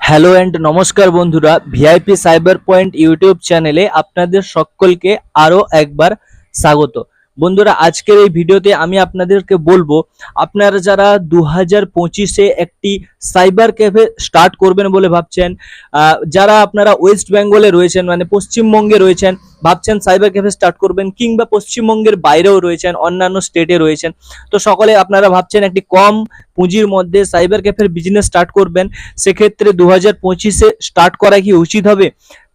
Hello and নমস্কার বন্ধুরা, VIP cyber point YouTube চ্যানেলে আপনাদের সকলকে আরও একবার স্বাগত। বন্ধুরা, আজকের এই ভিডিওতে আমি আপনাদেরকে বলব, আপনারা যারা দু হাজার পঁচিশে একটি সাইবার ক্যাফে স্টার্ট করবেন বলে ভাবছেন যারা আপনারা ওয়েস্ট বেঙ্গলে রয়েছেন মানে পশ্চিমবঙ্গে রয়েছেন ভাবছেন সাইবার ক্যাফে স্টার্ট করবেন কিংবা পশ্চিমবঙ্গের বাইরেও রয়েছেন, অন্যান্য স্টেটে রয়েছেন। তো সকলে আপনারা ভাবছেন একটি কম পুঁজির মধ্যে সাইবার ক্যাফের বিজনেস স্টার্ট করবেন, সেক্ষেত্রে দু হাজার পঁচিশে স্টার্ট করা কি উচিত হবে?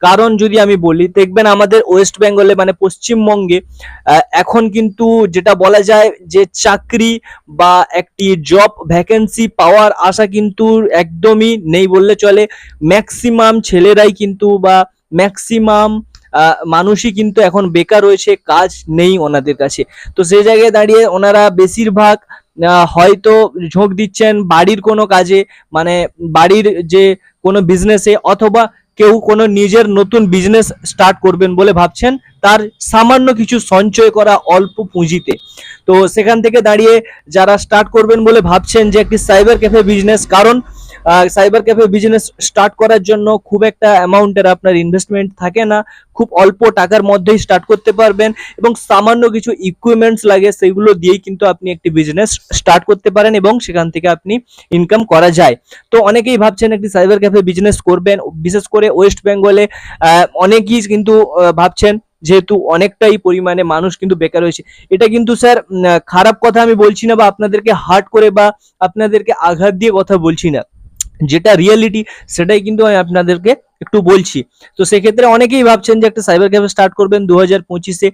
কারণ যদি আমি বলি, দেখবেন আমাদের ওয়েস্ট বেঙ্গলে মানে পশ্চিমবঙ্গে এখন কিন্তু যেটা বলা যায় যে চাকরি বা একটি জব ভ্যাকেন্সি পাওয়ার আশা কিন্তু একদমই নেই বললে চলে। ম্যাক্সিমাম ছেলেরাই কিন্তু বা ম্যাক্সিমাম মানুষই কিন্তু এখন বেকার রয়েছে, কাজ নেই ওনাদের কাছে। তো সেই জায়গায় দাঁড়িয়ে ওনারা বেশিরভাগ হয়তো ঝোঁক দিচ্ছেন বাড়ির কোনো কাজে মানে বাড়ির যে কোনো বিজনেসে অথবা কেউ কোনো নিজের নতুন বিজনেস স্টার্ট করবেন বলে ভাবছেন, তার সামান্য কিছু সঞ্চয় করা অল্প পুঁজিতে। তো সেখান থেকে দাঁড়িয়ে যারা স্টার্ট করবেন বলে ভাবছেন যে একটি সাইবার ক্যাফে বিজনেস কারণ সাইবার ক্যাফে বিজনেস স্টার্ট করার জন্য খুব একটা অ্যামাউন্টের আপনার ইনভেস্টমেন্ট থাকে না। খুব অল্প টাকার মধ্যেই স্টার্ট করতে পারবেন এবং সামান্য কিছু ইকুইপমেন্টস লাগে, সেগুলো দিয়েই কিন্তু আপনি একটি বিজনেস স্টার্ট করতে পারেন এবং সেখান থেকে আপনি ইনকাম করা যায়। তো অনেকেই ভাবছেন একটি সাইবার ক্যাফে বিজনেস করবেন, বিশেষ করে ওয়েস্ট বেঙ্গলে অনেকেই কিন্তু ভাবছেন যেহেতু অনেকটাই পরিমাণে মানুষ কিন্তু বেকার হয়েছে এটা কিন্তু স্যার খারাপ কথা আমি বলছি না বা আপনাদেরকে হার্ট করে বা আপনাদেরকে আঘাত দিয়ে কথা বলছি না। যেটা রিয়েলিটি সেটাই কিন্তু আমি আপনাদেরকে একটু বলছি। তো সেক্ষেত্রে অনেকেই ভাবছেন যে একটা সাইবার ক্যাফে স্টার্ট করবেন দু হাজার পঁচিশে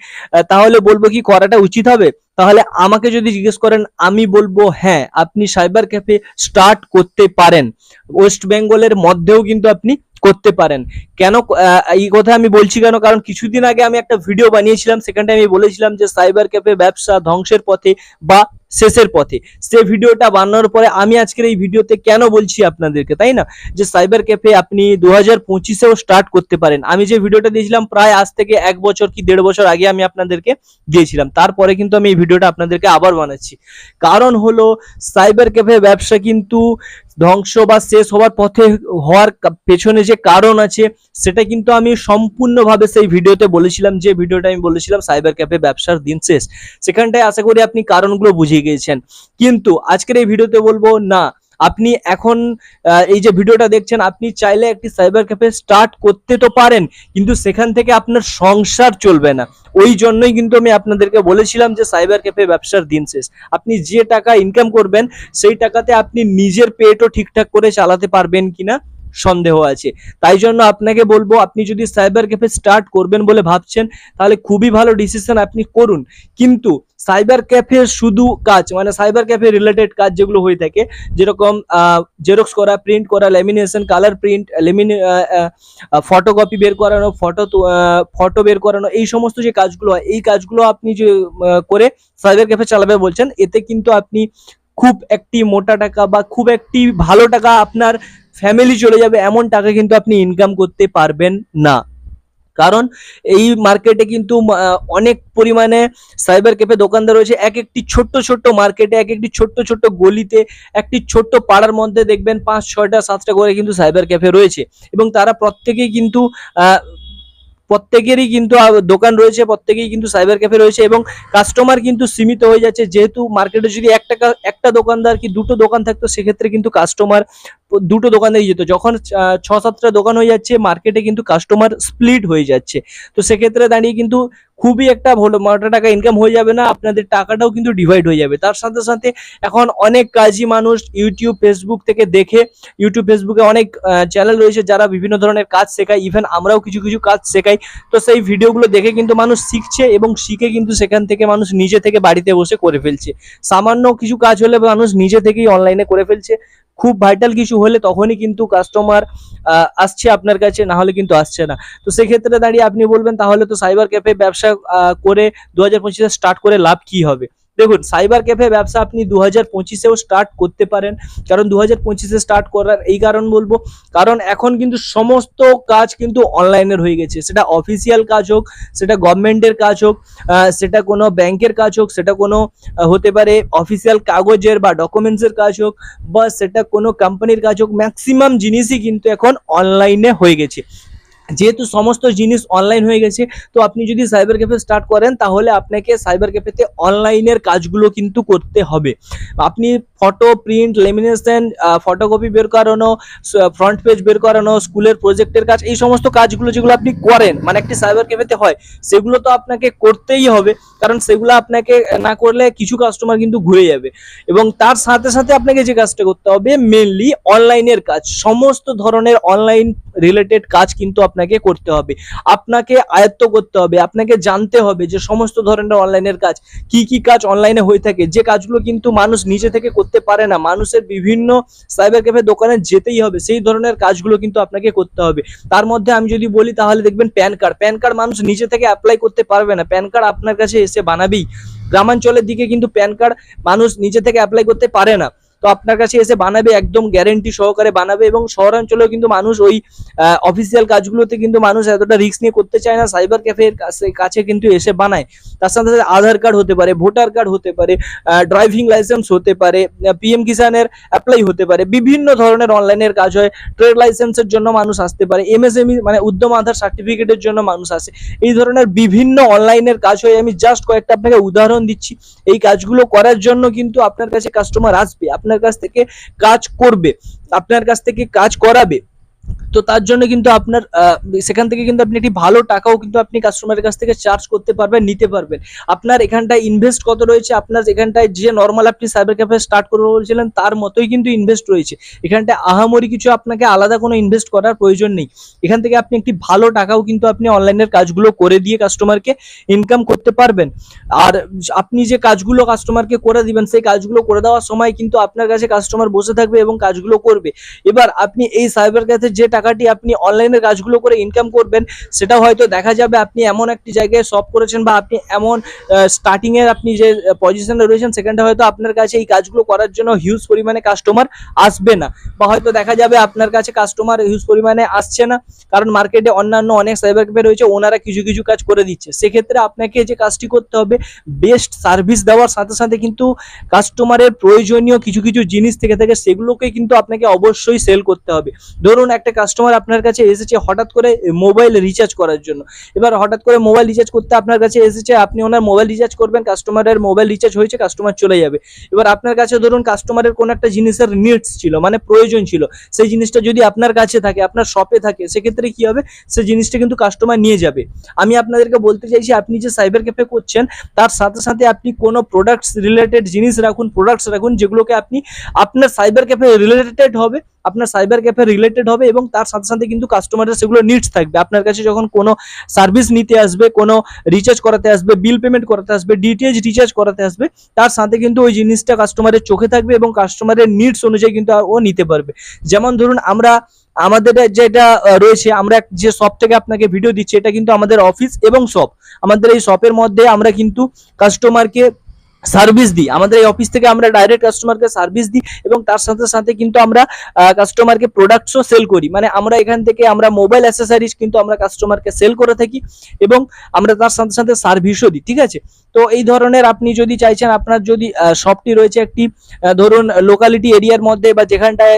তাহলে বলব কি করাটা উচিত হবে? তাহলে আমাকে যদি জিজ্ঞেস করেন, আমি বলব হ্যাঁ আপনি সাইবার ক্যাফে স্টার্ট করতে পারেন। ওয়েস্ট বেঙ্গলের মধ্যেও কিন্তু আপনি করতে পারেন। কেন এই কথা আমি বলছি কেন? কারণ কিছুদিন আগে আমি একটা ভিডিও বানিয়েছিলাম, সেখানটায় আমি বলেছিলাম যে সাইবার ক্যাফে ব্যবসা ধ্বংসের পথে বা শেষের পথে। সে ভিডিওটা বানানোর পরে আমি আজকের এই ভিডিওতে কেন বলছি আপনাদেরকে, তাই না? যে সাইবার ক্যাফে আপনি দু হাজার পঁচিশেও স্টার্ট করতে পারেন। আমি যে ভিডিওটা দিয়েছিলাম প্রায় আজ থেকে এক বছর কি দেড় বছর আগে আমি আপনাদেরকে দিয়েছিলাম। তারপরে কিন্তু আমি এই ভিডিওটা আপনাদেরকে আবার বানাচ্ছি। কারণ হলো, সাইবার ক্যাফে ব্যবসা কিন্তু ধ্বংস বা শেষ হওয়ার পথে হওয়ার পেছনে যে কারণ আছে, সেটা কিন্তু আমি সম্পূর্ণভাবে সেই ভিডিওতে বলেছিলাম, যে ভিডিওটা আমি বলেছিলাম সাইবার ক্যাফে ব্যবসার দিন শেষ। সেখানটায় আশা করি আপনি কারণগুলো বুঝিয়ে গিয়েছেন। কিন্তু আজকের এই ভিডিওতে বলব, না আপনি এখন এই যে ভিডিওটা দেখছেন, আপনি চাইলে একটি সাইবার ক্যাফে স্টার্ট করতে তো পারেন, কিন্তু সেখান থেকে আপনার সংসার চলবে না। ওই জন্যই কিন্তু আমি আপনাদেরকে বলেছিলাম যে সাইবার ক্যাফে ব্যবসার দিন শেষ। আপনি যে টাকা ইনকাম করবেন, সেই টাকাতে আপনি নিজের পেটও ঠিকঠাক করে চালাতে পারবেন কিনা? সন্দেহ আছে। তাই জন্য আপনাকে বলব, আপনি যদি সাইবার ক্যাফে স্টার্ট করবেন বলে ভাবছেন, তাহলে খুবই ভালো ডিসিশন আপনি করুন। কিন্তু সাইবার ক্যাফে শুধু কাজ মানে সাইবার ক্যাফে রিলেটেড কাজ যেগুলো হয়ে থাকে, যেরকম জেরক্স করা প্রিন্ট করা ল্যামিনেশন কালার প্রিন্ট লেমিনে ফটোকপি বের করানো ফটো ফটো বের করানো, এই সমস্ত যে কাজগুলো হয়, এই কাজগুলো আপনি যে করে সাইবার ক্যাফে চালাবে বলছেন, এতে কিন্তু আপনি খুব একটি মোটা টাকা বা খুব একটি ভালো টাকা আপনার ফ্যামিলি চলে যাবে, এমন টাকা কিন্তু আপনি ইনকাম করতে পারবেন না। কারণ এই মার্কেটে কিন্তু অনেক পরিমাণে সাইবার ক্যাফে দোকানদার রয়েছে। এক একটি ছোট্ট ছোট্ট মার্কেটে এক একটি ছোট্ট ছোট্ট গলিতে, একটি ছোট্ট পাড়ার মধ্যে দেখবেন পাঁচ, ছয়টা, সাতটা করে কিন্তু সাইবার ক্যাফে রয়েছে। এবং তারা প্রত্যেকেই কিন্তু প্রত্যেকেরই কিন্তু দোকান রয়েছে, প্রত্যেকেই কিন্তু সাইবার ক্যাফে রয়েছে এবং কাস্টমার কিন্তু সীমিত হয়ে যাচ্ছে। যেহেতু মার্কেটে যদি একটা একটা দোকানদার কি দুটো দোকান থাকতো, সেক্ষেত্রে কিন্তু কাস্টমার দুটো দোকানেই যেত। যখন ছ সাতটা দোকান হয়ে যাচ্ছে, মার্কেটে কিন্তু কাস্টমার স্প্লিট হয়ে যাচ্ছে। তো সেক্ষেত্রে দাঁড়িয়ে কিন্তু খুবই একটা ভালো, মোটা টাকা ইনকাম হয়ে যাবে না, আপনাদের টাকাটাও কিন্তু ডিভাইড হয়ে যাবে। তার সাথে সাথে এখন অনেক কাজই মানুষ ইউটিউব ফেসবুক থেকে দেখে ইউটিউব ফেসবুকে অনেক চ্যানেল রয়েছে যারা বিভিন্ন ধরনের কাজ শেখায়। ইভেন আমরাও কিছু কিছু কাজ শেখাই। তো সেই ভিডিওগুলো দেখে কিন্তু মানুষ শিখছে এবং শিখে কিন্তু সেখান থেকে মানুষ নিজে থেকে বাড়িতে বসে করে ফেলছে। সামান্য কিছু কাজ হলে মানুষ নিজে থেকেই অনলাইনে করে ফেলছে। খুব ভাইটাল কিছু হলে তখনই কিন্তু কাস্টমার আসছে আপনার কাছে, না হলে কিন্তু আসছে না। তো সেক্ষেত্রে দাঁড়িয়ে আপনি বলবেন, তাহলে তো সাইবার ক্যাফে ব্যবসা করে দু হাজার স্টার্ট করে লাভ কি হবে? দেখুন সাইবার ক্যাফে ব্যবসা আপনি দু হাজার পঁচিশেও স্টার্ট করতে পারেন। কারণ দু হাজার পঁচিশে স্টার্ট করার এই কারণ বলব। কারণ এখন কিন্তু সমস্ত কাজ কিন্তু অনলাইনের হয়ে গেছে। সেটা অফিসিয়াল কাজ হোক, সেটা গভর্নমেন্টের কাজ হোক সেটা কোনো ব্যাংকের কাজ হোক, সেটা কোনো হতে পারে অফিসিয়াল কাগজের বা ডকুমেন্টসের কাজ হোক, বা সেটা কোনো কোম্পানির কাজ হোক ম্যাক্সিমাম জিনিসই কিন্তু এখন অনলাইনে হয়ে গেছে। যেহেতু সমস্ত জিনিস অনলাইন হয়ে গেছে, তো আপনি যদি সাইবার ক্যাফে স্টার্ট করেন, তাহলে আপনাকে সাইবার ক্যাফেতে অনলাইনের কাজগুলো কিন্তু করতে হবে। আপনি ফটো প্রিন্ট লেমিনেশন ফটোকপি বের করানো ফ্রন্ট পেজ বের করানো, স্কুলের প্রজেক্টের কাজ, এই সমস্ত কাজগুলো যেগুলো আপনি করেন মানে একটি সাইবার ক্যাফেতে হয়, সেগুলো তো আপনাকে করতেই হবে, কারণ সেগুলো আপনাকে না করলে কিছু কাস্টমার কিন্তু ঘুরে যাবে। এবং তার সাথে সাথে আপনাকে যে কাজটা করতে হবে মেনলি অনলাইনের কাজ, সমস্ত ধরনের অনলাইন রিলেটেড কাজ কিন্তু আপনাকে করতে হবে। আপনাকে আয়ত্ত করতে হবে, আপনাকে জানতে হবে যে সমস্ত ধরনের অনলাইনের কাজ, কি কি কাজ অনলাইনে হয়ে থাকে, যে কাজগুলো কিন্তু মানুষ নিজে থেকে করতে পারে না। মানুষের বিভিন্ন সাইবার ক্যাফে দোকানে যেতেই হবে। সেই ধরনের কাজগুলো কিন্তু আপনাকে করতে হবে। তার মধ্যে আমি যদি বলি, তাহলে দেখবেন প্যান কার্ড। প্যান কার্ড মানুষ নিজে থেকে অ্যাপ্লাই করতে পারবে না। প্যান কার্ড আপনার কাছে এসে বানাবেই। গ্রামাঞ্চলের দিকে কিন্তু প্যান কার্ড মানুষ নিজে থেকে অ্যাপ্লাই করতে পারে না। তো আপনার কাছে এসে বানাবে, একদম গ্যারেন্টি সহকারে বানাবে এবং শহরাঞ্চলেও কিন্তু মানুষ ওই অফিসিয়াল কাজগুলোতে কিন্তু মানুষ এতটা রিস্ক নিয়ে করতে চায় না সাইবার ক্যাফের কাছে কিন্তু এসে বানায়। তার সাথে সাথে আধার কার্ড হতে পারে ভোটার কার্ড হতে পারে ড্রাইভিং লাইসেন্স হতে পারে পিএম কিষানের অ্যাপ্লাই হতে পারে, বিভিন্ন ধরনের অনলাইনের কাজ হয় ট্রেড লাইসেন্সের জন্য মানুষ আসতে পারে এমএসএমই মানে উদ্যম আধার সার্টিফিকেটের জন্য মানুষ আসে। এই ধরনের বিভিন্ন অনলাইনের কাজ হয়, আমি জাস্ট কয়েকটা আপনাকে উদাহরণ দিচ্ছি। এই কাজগুলো করার জন্য কিন্তু আপনার কাছে কাস্টমার আসবে। আপনার কাছ থেকে কাজ করবে আপনার কাছ থেকে কাজ করাবে। তো তার জন্য কিন্তু আপনার সেখান থেকে কিন্তু আপনি একটি ভালো টাকাও কিন্তু আপনি কাস্টমারের কাছ থেকে চার্জ করতে পারবেন, নিতে পারবেন। আপনার এখানটায় ইনভেস্ট কত রয়েছে, আপনার এখানটায় যে নর্মাল আপনি সাইবার ক্যাফে স্টার্ট করব বলছিলেন, তার মতোই কিন্তু ইনভেস্ট রয়েছে। এখানটায় আহামরি কিছু আপনাকে আলাদা কোনো ইনভেস্ট করার প্রয়োজন নেই। এখান থেকে আপনি একটি ভালো টাকাও কিন্তু আপনি অনলাইনের কাজগুলো করে দিয়ে কাস্টমারকে ইনকাম করতে পারবেন। আর আপনি যে কাজগুলো কাস্টমারকে করে দিবেন, সেই কাজগুলো করে দেওয়ার সময় কিন্তু আপনার কাছে কাস্টমার বসে থাকবে এবং কাজগুলো করবে। এবার আপনি এই সাইবার ক্যাফে যে টাকাটি আপনি অনলাইনের কাজগুলো করে ইনকাম করবেন সেটা হয়তো দেখা যাবে আপনি এমন একটি জায়গায় সব করেছেন বা আপনি এমন স্টার্টিংয়ের আপনি যে পজিশনে রয়েছেন, সেখানটা হয়তো আপনার কাছে এই কাজগুলো করার জন্য হিউজ পরিমাণে কাস্টমার আসবে না। বা হয়তো দেখা যাবে আপনার কাছে কাস্টমার হিউজ পরিমাণে আসছে না, কারণ মার্কেটে অন্যান্য অনেক সাইবার ক্যাফে রয়েছে, ওনারা কিছু কিছু কাজ করে দিচ্ছে। সেক্ষেত্রে আপনাকে যে কাজটি করতে হবে বেস্ট সার্ভিস দেওয়ার সাথে সাথে কিন্তু কাস্টমারের প্রয়োজনীয় কিছু কিছু জিনিস থেকে, থাকে সেগুলোকে কিন্তু আপনাকে অবশ্যই সেল করতে হবে। ধরুন একটা কাস্টমার আপনার কাছে এসেছে হঠাৎ করে মোবাইল রিচার্জ করার জন্য। এবার হঠাৎ করে মোবাইল রিচার্জ করতে আপনার কাছে এসেছে, আপনি ওনার মোবাইল রিচার্জ করবেন কাস্টমারের মোবাইল রিচার্জ হয়েছে কাস্টমার চলে যাবে। এবার আপনার কাছে ধরুন কাস্টমারের কোনো একটা জিনিসের নিডস ছিল মানে প্রয়োজন ছিল, সেই জিনিসটা যদি আপনার কাছে থাকে, আপনার শপে থাকে, সেক্ষেত্রে কি হবে? সেই জিনিসটা কিন্তু কাস্টমার নিয়ে যাবে। আমি আপনাদেরকে বলতে চাইছি, আপনি যে সাইবার ক্যাফে করছেন, তার সাথে সাথে আপনি কোনো প্রোডাক্টস রিলেটেড জিনিস রাখুন প্রোডাক্টস রাখুন, যেগুলোকে আপনি, আপনার সাইবার ক্যাফে রিলেটেড হবে। আপনার সাইবার ক্যাফে রিলেটেড হবে এবং তার সাথে সাথে কিন্তু কাস্টমারের সেগুলো নিডস থাকবে। আপনার কাছে যখন কোনো সার্ভিস নিতে আসবে, কোনো রিচার্জ করাতে আসবে বিল পেমেন্ট করাতে আসবে ডিটিএইচ রিচার্জ করাতে আসবে, তার সাথে কিন্তু ওই জিনিসটা কাস্টমারের চোখে থাকবে এবং কাস্টমারের নিডস অনুযায়ী কিন্তু ও নিতে পারবে। যেমন ধরুন আমরা, আমাদের যেটা রয়েছে, আমরা যে শপ থেকে আপনাকে ভিডিও দিচ্ছি, এটা কিন্তু আমাদের অফিস এবং শপ আমাদের এই শপের মধ্যে আমরা কিন্তু কাস্টমারকে সার্ভিস দিই। আমাদের এই অফিস থেকে আমরা ডাইরেক্ট কাস্টমারকে সার্ভিস দিই এবং তার সাথে সাথে কিন্তু আমরা কাস্টমারকে প্রোডাক্টসও সেল করি। মানে আমরা এখান থেকে আমরা মোবাইল অ্যাসেসরিজ কিন্তু আমরা কাস্টমারকে সেল করে থাকি এবং আমরা তার সাথে সাথে সার্ভিসও দিই, ঠিক আছে? তো এই ধরনের আপনি যদি চাইছেন, আপনার যদি শপটি রয়েছে একটি ধরুন লোকালিটি এরিয়ার মধ্যে বা যেখানটায়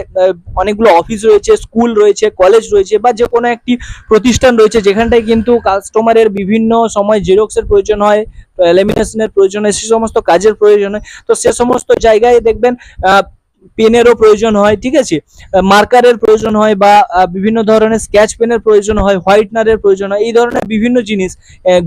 অনেকগুলো অফিস রয়েছে স্কুল রয়েছে কলেজ রয়েছে বা যে কোনো একটি প্রতিষ্ঠান রয়েছে, যেখানটায় কিন্তু কাস্টমারের বিভিন্ন সময় জেরক্সের প্রয়োজন হয় লেমিনেশনের প্রয়োজন হয় সে সমস্ত কাজের প্রয়োজন হয়। তো সে সমস্ত জায়গায় দেখবেন পেনেরও প্রয়োজন হয়, ঠিক আছে? মার্কারের প্রয়োজন হয় বা বিভিন্ন ধরনের স্কেচ পেনের প্রয়োজন হয়, হোয়াইটনারের প্রয়োজন হয়, এই ধরনের বিভিন্ন জিনিস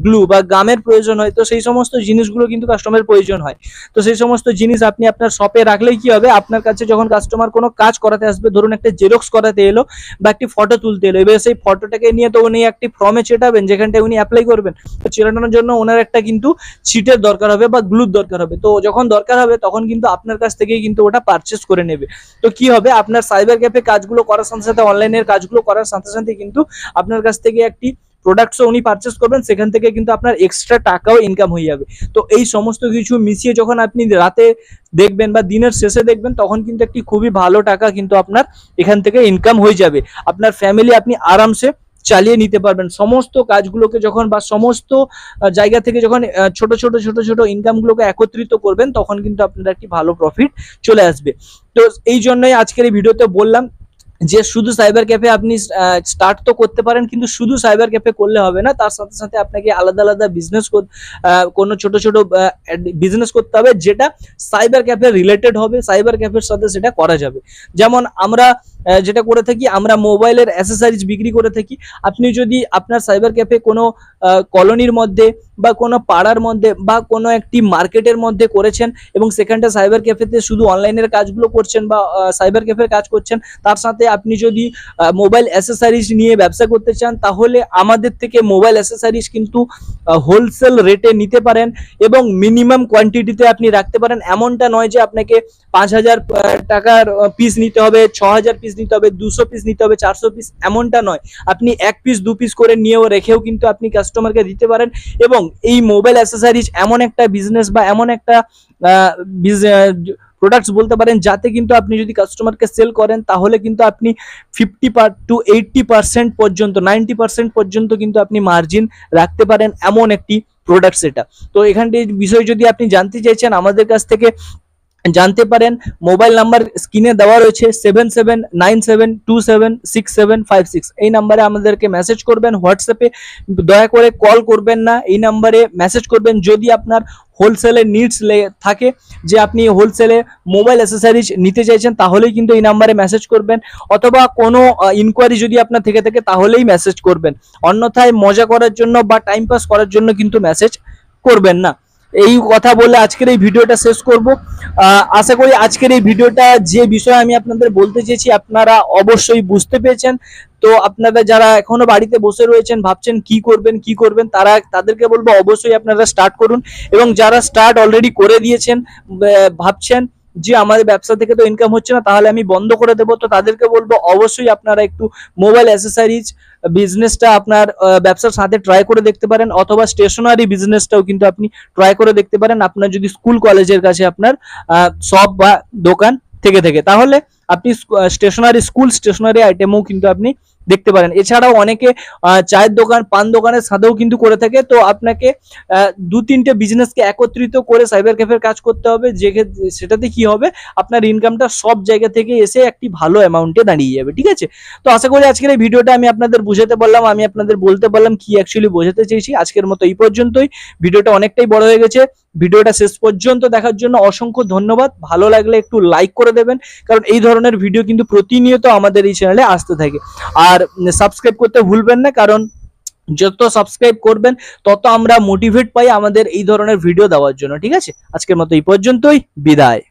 গ্লু বা গামের প্রয়োজন হয়, তো সেই সমস্ত জিনিসগুলো কিন্তু কাস্টমারের প্রয়োজন হয়। তো সেই সমস্ত জিনিস আপনি আপনার শপে রাখলেই কি হবে? আপনার কাছে যখন কাস্টমার কোনো কাজ করাতে আসবে, ধরুন একটা জেরক্স করাতে এলো বা একটি ফটো তুলতে এলো, এবার সেই ফটোটাকে নিয়ে তো উনি একটি ফর্মে চেটাবেন, যেখানটায় উনি অ্যাপ্লাই করবেন। তো চেটানোর জন্য ওনার একটা কিন্তু চিটের দরকার হবে বা গ্লুর দরকার হবে। তো যখন দরকার হবে, তখন কিন্তু আপনার কাছ থেকেই কিন্তু ওটা পারচেস করে নেবে। তো কি হবে? আপনার সাইবার ক্যাফে কাজগুলো করার সাথে সাথে অনলাইনের কাজগুলো করার সাথে সাথে কিন্তু আপনার কাছ থেকে একটি প্রোডাক্টসও উনি পারচেস করবেন, সেখান থেকে কিন্তু আপনার এক্সট্রা টাকাও ইনকাম হয়ে যাবে। তো এই সমস্ত কিছু মিশিয়ে যখন আপনি রাতে দেখবেন বা দিনের শেষে দেখবেন, তখন কিন্তু একটি খুবই ভালো টাকা কিন্তু আপনার এখান থেকে ইনকাম হয়ে যাবে। আপনার ফ্যামিলি আপনি আরামসে চালিয়ে নিতে পারবেন। সমস্ত কাজগুলোকে যখন বা সমস্ত জায়গা থেকে যখন ছোট ছোট ছোট ছোট ইনকামগুলোকে একত্রিত করবেন, তখন কিন্তু আপনার একটি ভালো প্রফিট চলে আসবে। তো এই জন্যই আজকের এই ভিডিওতে বললাম যে শুধু সাইবার ক্যাফে আপনি স্টার্ট তো করতে পারেন, কিন্তু শুধু সাইবার ক্যাফে করলে হবে না। তার সাথে সাথে আপনাকে আলাদা আলাদা বিজনেস কোনো ছোট ছোট বিজনেস করতে হবে, যেটা সাইবার ক্যাফে রিলেটেড হবে সাইবার ক্যাফের সাথে সেটা করা যাবে। যেমন আমরা যেটা করে থাকি, আমরা মোবাইলের অ্যাসেসারিজ বিক্রি করে থাকি। আপনি যদি আপনার সাইবার ক্যাফে কোনো কলোনির মধ্যে বা কোনো পাড়ার মধ্যে বা কোনো একটি মার্কেটের মধ্যে করেছেন এবং সেখানটা সাইবার ক্যাফেতে শুধু অনলাইনের কাজগুলো করছেন বা সাইবার ক্যাফের কাজ করছেন, তার সাথে আপনি যদি মোবাইল অ্যাসেসারিজ নিয়ে ব্যবসা করতে চান, তাহলে আমাদের থেকে মোবাইল অ্যাসেসারিজ কিন্তু হোলসেল রেটে নিতে পারেন এবং মিনিমাম কোয়ান্টিটিতে আপনি রাখতে পারেন। এমনটা নয় যে আপনাকে পাঁচ হাজার টাকার পিস নিতে হবে, ছ হাজার পিস নিতে হবে, দুশো পিস নিতে হবে, চারশো পিস এমনটা নয়। আপনি এক পিস দু পিস করে নিয়েও রেখেও কিন্তু আপনি কাস্টমারকে দিতে পারেন এবং এই মোবাইল অ্যাসেসারিজ এমন একটা বিজনেস বা এমন একটা প্রোডাক্টস বলতে পারেন যাতে কিন্তু আপনি যদি কাস্টমারকে সেল করেন তাহলে কিন্তু আপনি ফিফটি টু এইটটি পার্সেন্ট পর্যন্ত নাইনটি পার্সেন্ট পর্যন্ত কিন্তু আপনি মার্জিন রাখতে পারেন এমন একটি প্রোডাক্ট সেটা তো এখানটির বিষয় যদি আপনি জানতে চাইছেন, আমাদের কাছ থেকে জানতে পারেন। মোবাইল নাম্বার স্ক্রিনে দেওয়া রয়েছে seven seven nine seven two seven six seven five six এই নাম্বারে আমাদেরকে মেসেজ করবেন হোয়াটসঅ্যাপে দয়া করে কল করবেন না। এই নাম্বারে মেসেজ করবেন যদি আপনার হোলসেলের নিডস থাকে, যে আপনি হোলসেলে মোবাইল অ্যাসেসারিজ নিতে চাইছেন, তাহলেই কিন্তু এই নাম্বারে মেসেজ করবেন। অথবা কোনো ইনকোয়ারি যদি আপনার থেকে থাকে, তাহলেই মেসেজ করবেন। অন্যথায় মজা করার জন্য বা টাইম পাস করার জন্য কিন্তু মেসেজ করবেন না। এই কথা বলে আজকের এই ভিডিওটা শেষ করব। আশা করি আজকের এই ভিডিওটা যে বিষয় আমি আপনাদের বলতে চেয়েছি, আপনারা অবশ্যই বুঝতে পেরেছেন। তো আপনারা যারা এখনও বাড়িতে বসে রয়েছেন, ভাবছেন কি করবেন কি করবেন, তারা, তাদেরকে বলব অবশ্যই আপনারা স্টার্ট করুন। এবং যারা স্টার্ট অলরেডি করে দিয়েছেন ভাবছেন যে আমাদের ব্যবসা থেকে তো ইনকাম হচ্ছে না, তাহলে আমি বন্ধ করে দেবো। তো তাদেরকে বলব অবশ্যই আপনারা একটু মোবাইল অ্যাসেসারিজ বিজনেসটা আপনার ব্যবসার সাথে ট্রাই করে দেখতে পারেন, অথবা স্টেশনারি বিজনেসটাও কিন্তু আপনি ট্রাই করে দেখতে পারেন। আপনার যদি স্কুল কলেজের কাছে আপনার শপ বা দোকান থেকে থেকে। তাহলে আপনি স্টেশনারি স্কুল স্টেশনারি আইটেমও কিন্তু আপনি দেখতে পারেন। এছাড়াও অনেকে চায়ের দোকান, পান দোকানের সাথেও কিন্তু করে থাকে। তো আপনাকে দু তিনটে বিজনেসকে একত্রিত করে সাইবার ক্যাফের কাজ করতে হবে। যে সেটাতে কি হবে? আপনার ইনকামটা সব জায়গা থেকে এসে একটি ভালো অ্যামাউন্টে দাঁড়িয়ে যাবে, ঠিক আছে? তো আশা করি আজকের এই ভিডিওটা আমি আপনাদের বুঝাতে পারলাম। আমি আপনাদের বলতে পারলাম কি অ্যাকচুয়ালি বোঝাতে চেয়েছি। আজকের মতো এই পর্যন্তই। ভিডিওটা অনেকটাই বড় হয়ে গেছে। ভিডিওটা শেষ পর্যন্ত দেখার জন্য অসংখ্য ধন্যবাদ। ভালো লাগলে একটু লাইক করে দেবেন, কারণ এই ধরনের ভিডিও কিন্তু প্রতিনিয়ত আমাদের এই চ্যানেলে আসতে থাকে। আর সাবস্ক্রাইব করতে ভুলবেন না, কারণ যত সাবস্ক্রাইব করবেন, তত আমরা মোটিভেট পাই আমাদের এই ধরনের ভিডিও দেওয়ার জন্য, ঠিক আছে? আজকের মতো এই পর্যন্তই, বিদায়।